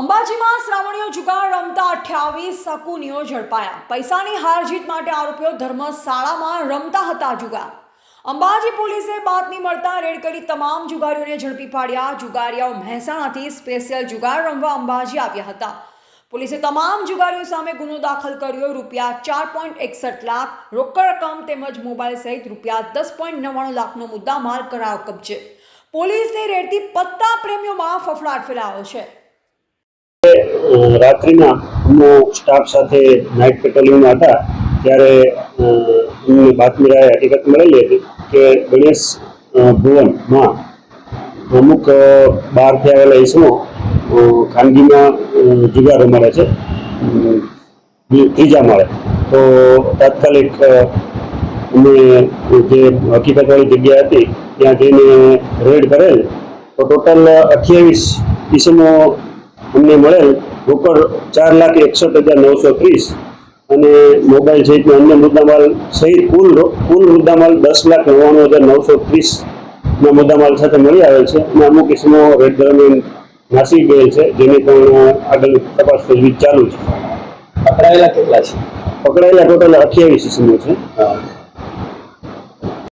અંબાજીમાં શ્રાવણીઓ જુગાર રમતા અઠ્યાવીસ શકુનીઓ ઝડપાયા. પૈસાની હાર જીત માટે આરોપીઓ ધર્મશાળામાં રમતા હતા જુગાર. અંબાજી પોલીસે બાતમી મળતા રેડ કરી તમામ જુગારીઓને ઝડપી પાડ્યા. જુગારીયાઓ મહેસાણાથી સ્પેશિયલ જુગાર રમવા અંબાજી આવ્યા હતા. પોલીસે તમામ જુગારીઓ સામે ગુનો દાખલ કર્યો. રૂપિયા ચાર પોઈન્ટ એકસઠ લાખ, રોકડ રકમ તેમજ મોબાઈલ સહિત રૂપિયા દસ પોઈન્ટ નવ્વાણું લાખનો મુદ્દામાલ કરાયો કબજે. પોલીસની રેડથી પત્તા પ્રેમીઓમાં ફફડાટ ફેલાયો છે. રાત્રિના અમનો સ્ટાફ સાથે નાઇટ પેટ્રોલિંગમાં હતા, ત્યારે અમને બાતમી રાહે હકીકત મળેલી હતી કે ગણેશ ભુવનમાં અમુક બહારથી આવેલા ઈસમો ખાનગીમાં જુગાર રમાડે છે ત્રીજા માળે. તો તાત્કાલિક અમે જે હકીકતવાળી જગ્યા હતી, ત્યાં જઈને રેડ કરેલ. તો ટોટલ અઠ્યાવીસ ઈસમો અમને મળેલ. રોકડ ચાર લાખ એકસઠ હજાર નવસો ત્રીસ અને મોબાઈલ સહિતના અન્ય મુદ્દામાલ સહિત કુલ કુલ મુદ્દામાલ દસ લાખ નવ્વાણું હજાર નવસો ત્રીસના મુદ્દામાલ સાથે મળી આવેલ છે અને અમુક કિસ્મો રેડ દરમિયાન નાસી ગયેલ છે જેની પણ આગળ તપાસ તજવીજ ચાલુ છે. પકડાયેલા કેટલા છે? પકડાયેલા ટોટલ અઠ્યાવીસ ઇસમો છે. હા.